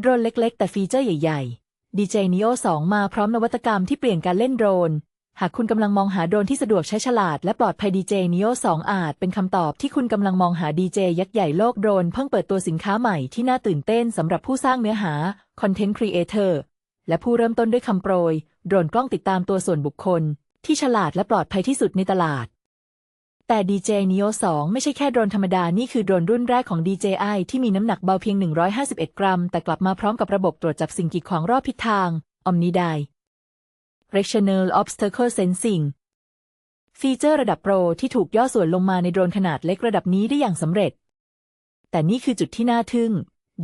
โดรนเล็กๆ แต่ฟีเจอร์ใหญ่ๆ DJ Neo 2 มาพร้อมนวัตกรรมที่เปลี่ยนการเล่นโดรน หากคุณกำลังมองหาโดรนที่สะดวกใช้ฉลาดและปลอดภัย DJ Neo 2 อาจเป็นคำตอบที่คุณกำลังมองหา DJ ยักษ์ใหญ่โลกโดรน เพิ่งเปิดตัวสินค้าใหม่ที่น่าตื่นเต้นสำหรับผู้สร้างเนื้อหา Content Creator และผู้เริ่มต้นด้วยคำโปรย โดรนกล้องติดตามตัวส่วนบุคคล ที่ฉลาดและปลอดภัยที่สุดในตลาด แต่ DJ Neo 2ไม่ใช่แค่โดรนธรรมดา นี่คือโดรนรุ่นแรกของ DJI ที่มีน้ำหนักเบาเพียง 151 กรัม แต่กลับมาพร้อมกับระบบตรวจจับสิ่งกีดขวางรอบทิศทาง Omnidirectional Obstacle Sensing ฟีเจอร์ระดับโปรที่ถูกย่อส่วนลงมาในโดรนขนาดเล็กระดับนี้ได้อย่างสำเร็จ แต่นี่คือจุดที่น่าทึ่ง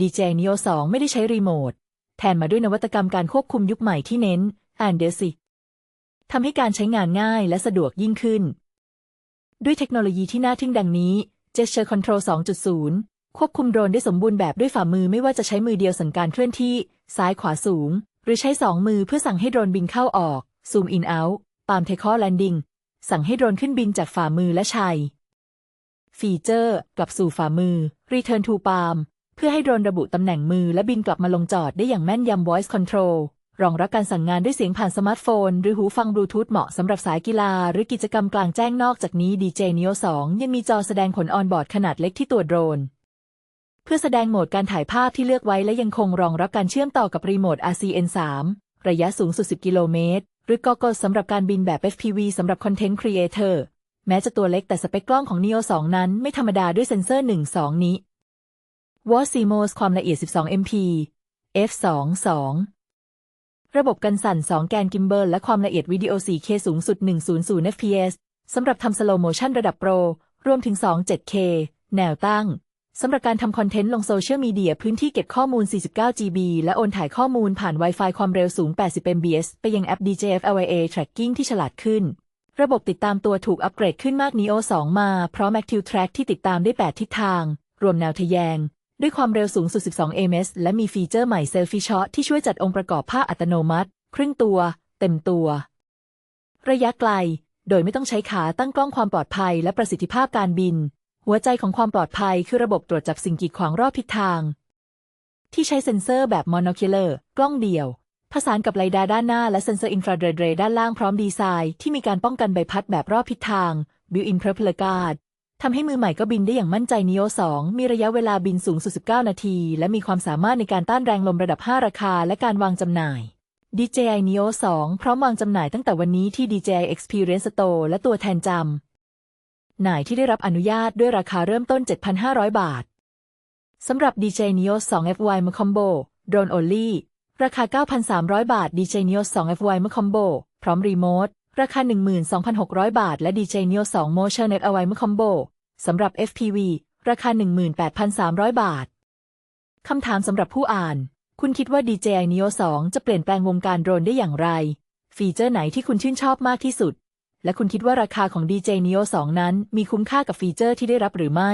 DJI Neo 2 ไม่ได้ใช้รีโมท แทนมาด้วยนวัตกรรมการควบคุมยุคใหม่ที่เน้นอ่านเดสิทำให้การใช้งานง่ายและสะดวกยิ่งขึ้น ด้วยเทคโนโลยีที่น่าทึ่งดังนี้ Gesture Control 2.0 ควบคุมโดรนได้สมบูรณ์แบบด้วยฝ่ามือไม่ว่าจะใช้มือเดียวสั่งการเคลื่อนที่ ซ้ายขวาสูง หรือใช้สองมือเพื่อสั่งให้โดรนบินเข้าออก Zoom in out Palm Take off landing สั่งให้โดรนขึ้นบินจากฝ่ามือและชัย ฟีเจอร์ กลับสู่ฝ่ามือ Return to Palm เพื่อให้โดรนระบุตำแหน่งมือและบินกลับมาลงจอดได้อย่างแม่นยำ Voice Control รองรับการสั่งงานด้วยเสียงผ่านสมาร์ทโฟน หรือหูฟังบลูทูธเหมาะสำหรับสายกีฬา หรือกิจกรรมกลางแจ้งนอกจากนี้ DJ Neo 2 ยังมีจอแสดงผลออนบอร์ดขนาดเล็กที่ตัวโดรน เพื่อแสดงโหมดการถ่ายภาพที่เลือกไว้และยังคงรองรับการเชื่อมต่อกับรีโมท RCN 3ระยะสูงสุด 10 กิโลเมตร หรือ GoGo สำหรับการบินแบบ FPV สำหรับคอนเทนต์ครีเอเตอร์แม้จะตัวเล็กแต่สเปคกล้องของ Neo 2 นั้นไม่ธรรมดาด้วยเซ็นเซอร์ 1-2 นี้ w a t CMOS ความละเอียด 12 MP f2.2 ระบบกันสั่น 2 แกนกิมเบิลและความละเอียดวิดีโอ 4K สูงสุด 100 fps สำหรับทำสโลโมชันระดับโปร รวมถึง 2 7K แนวตั้ง สำหรับการทำคอนเทนต์ลงโซเชียลมีเดียพื้นที่เก็บข้อมูล 49 GB และโอนถ่ายข้อมูลผ่าน Wi-Fi ความเร็วสูง 80 Mbps ไปยังแอป DJFLIA Tracking ที่ฉลาดขึ้น ระบบติดตามตัวถูกอัปเกรดขึ้นมาก Neo 2 มา พร้อม Active Track ที่ติดตามได้ 8 ทิศทาง รวมแนวทะแยง ด้วยความเร็วสูงสุด 12 ms และมีฟีเจอร์ใหม่ Selfie Shot ที่ช่วยจัดองค์ประกอบภาพอัตโนมัติ ครึ่งตัว เต็มตัว ระยะไกล โดยไม่ต้องใช้ขาตั้งกล้องความปลอดภัยและประสิทธิภาพการบิน หัวใจของความปลอดภัยคือระบบตรวจจับสิ่งกีดขวางรอบทิศทาง ที่ใช้เซ็นเซอร์แบบ monocular กล้องเดี่ยวผสานกับไรดาร์ด้านหน้าและเซ็นเซอร์อินฟราเรดเรด้านล่างพร้อมดีไซน์ที่มีการป้องกันใบพัดแบบรอบทิศทาง built-in propeller guard ทำให้มือใหม่ก็บินได้อย่างมั่นใจ Neo 2มีระยะเวลาบินสูงสุด 19 นาที และมีความสามารถในการต้านแรงลมระดับ 5 ราคา และการวางจำหน่าย DJI Neo 2 พร้อมวางจำหน่ายตั้งแต่วันนี้ที่ DJI Experience Store และตัวแทนจำหน่ายที่ได้รับอนุญาตด้วยราคาเริ่มต้น 7,500 บาท สำหรับ DJI Neo 2 FY m Combo Drone Only ราคา 9,300 บาท DJI Neo 2 FY m Combo พร้อมรีโมท ราคา 12,600 บาท และ DJI Neo 2 Motion FY m Combo สำหรับ FPV ราคา 18,300 บาท คำถามสำหรับผู้อ่าน คุณคิดว่า DJI Neo 2 จะเปลี่ยนแปลงวงการโดรนได้อย่างไร ฟีเจอร์ไหนที่คุณชื่นชอบมากที่สุด และคุณคิดว่าราคาของ DJI Neo 2 นั้น มีคุ้มค่ากับฟีเจอร์ที่ได้รับหรือไม่